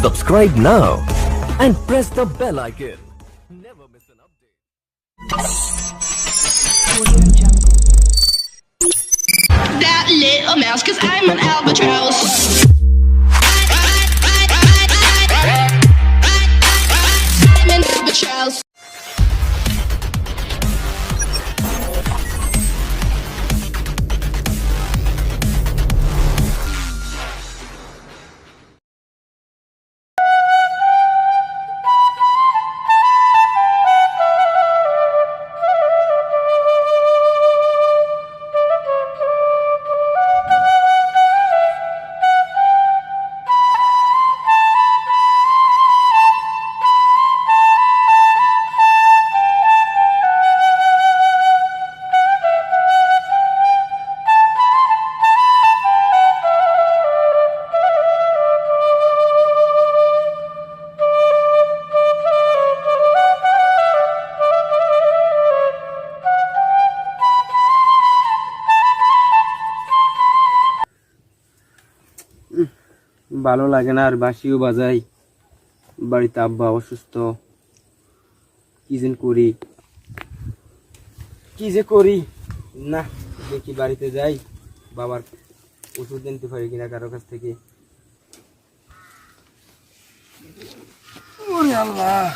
Subscribe now and press the bell icon. Never miss an update. that little mouse, cause I'm an albatross. ভালো লাগে না আর বাসিও বাজাই। বাড়িতে আব্বা অসুস্থ। কি যে করি? কি যে করি? না, দেখি বাড়িতে যাই। বাবার ওষুধ দিনতে পারি কিনা কারও কাছ থেকে। আল্লাহ!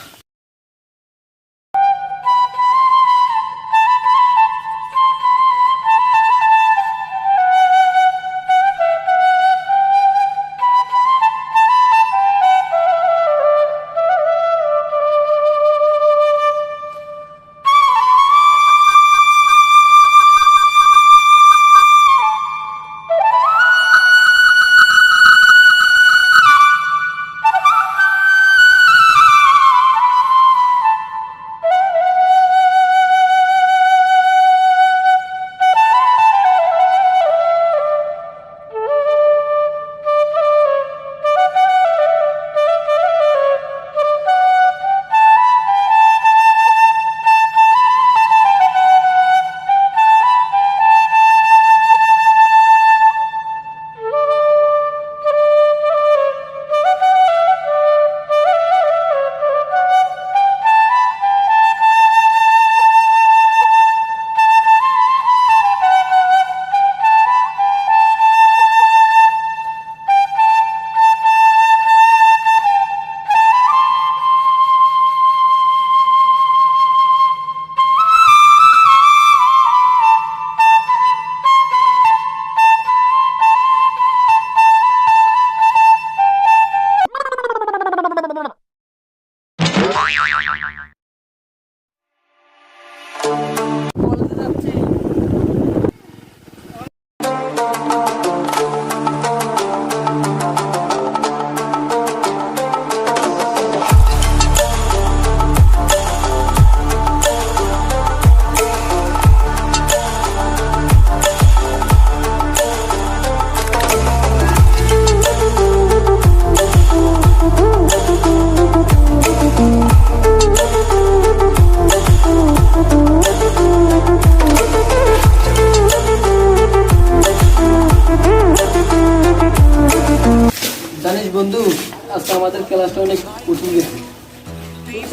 আমাদের ক্লাসটা অনেক কঠিন গেছে।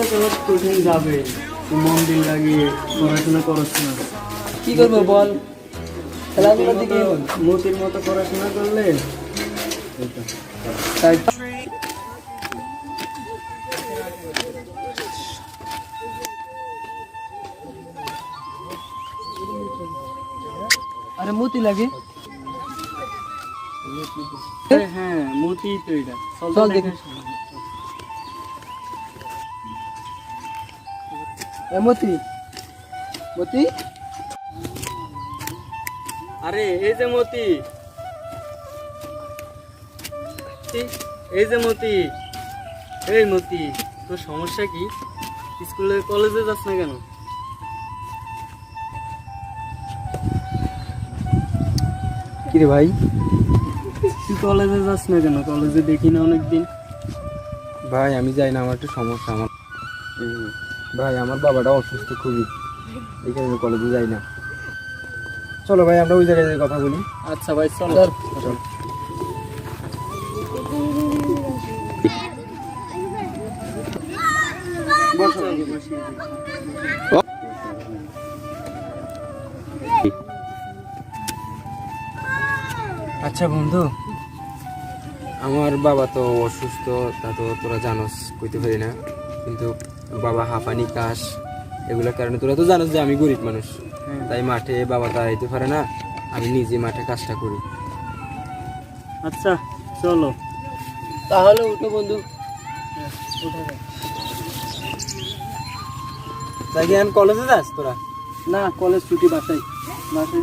ক্লাস কঠিন যাবে? মন দিন লাগিয়ে পড়াশোনা করছ না। কি করব বল? খেলাধুলার দিকে মতির মতো পড়াশোনা করলে তাই আরে মতি লাগে। হ্যাঁ মতি তো এটা। চল দেখি। মতি। মতি? আরে এই যে মতি। এই- যে মতি। এই মতি তোর সমস্যা কি? স্কুলে কলেজে যাস না কেন? কিরে ভাই? কলেজে যাস না কেন? কলেজে দেখি না অনেকদিন। ভাই আমি যাই না আমার একটু সমস্যা আমার ভাই আমার বাবাটা অসুস্থ খুবই। এখানে আমি কলেজে যাই না। চলো ভাই আমরা ওই জায়গায় কথা বলি। আচ্ছা ভাই চল। চল। আচ্ছা বন্ধু। আমার বাবা তো অসুস্থ তা তো তোরা জানোস কইতে পারি না। কিন্তু বাবা হাঁপানি কাশ এগুলোর কারণে তোরা তো জানোস যে আমি গরিব মানুষ। তাই মাঠে বাবা দাঁড়াইতে পারে না আমি নিজে মাঠে কাজটা করি। আচ্ছা চলো। তাহলে উঠো বন্ধু। তাই কি এখন কলেজে যাস তোরা? না কলেজ ছুটি বাসাই বাসাই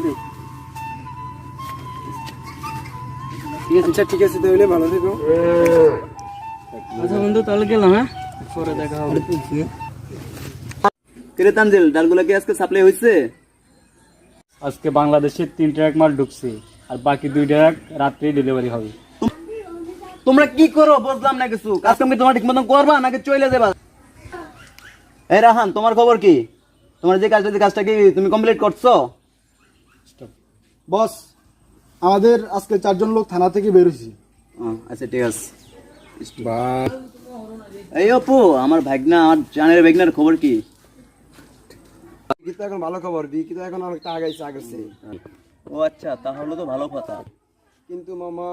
দে আচ্ছা ঠিক আছে তাহলে ভালো থেকো। আচ্ছা বন্ধু তাহলে গেলাম হ্যাঁ? পরে দেখা হবে। কিরে তানজিল ডালগুলো কি আজকে সাপ্লাই হয়েছে আজকে বাংলাদেশে তিন ট্রাক মাল ঢুকছে আর বাকি দুই ট্রাক রাত্রেই ডেলিভারি হবে। তোমরা কি করো? বুঝলাম না কিছু। কাজ কাম কি তোমরা ঠিক মতন করবা নাকি চলে যাবা? এই রাহান তোমার খবর কি? তোমার যে কাজটা যে কাজটা কি তুমি কমপ্লিট করছ? বস। আমাদের আজকে চারজন লোক থানা থেকে বেরোছি ও, আচ্ছা ঠিক আছে। এই অপু আমার ভাগনা আমার জানের ভাগনার খবর কি? বিকি এখন ভালো খবর বিকি তো এখন অনেকটা আগাইছে ও আচ্ছা তাহলে তো ভালো কথা। কিন্তু মামা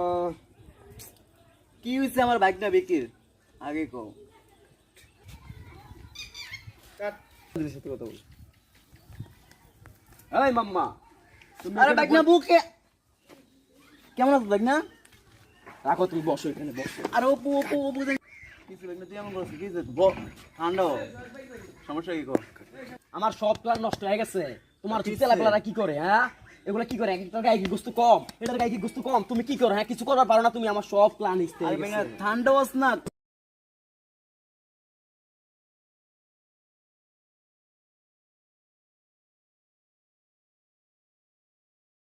কি হয়েছে আমার ভাগনা বিকির? আগে কো এই মাম্মা আরে ভাগনা বুকে কেমন আছো দেখ না রাখো তুমি বসো এখানে বসো। আরে অপু অপু অপু দেখ। না তুই এমন করছিস কি? ঠান্ডা। সমস্যা কি কর? আমার সব প্ল্যান নষ্ট হয়ে গেছে। তোমার কি করে হ্যাঁ? এগুলো কি করে? একটার গায়ে কি গোস্ত কম এটার গায়ে কি গোস্ত কম তুমি কি করো হ্যাঁ? কিছু করার পারো না তুমি আমার সব প্ল্যান ইস্তে ঠান্ডা না।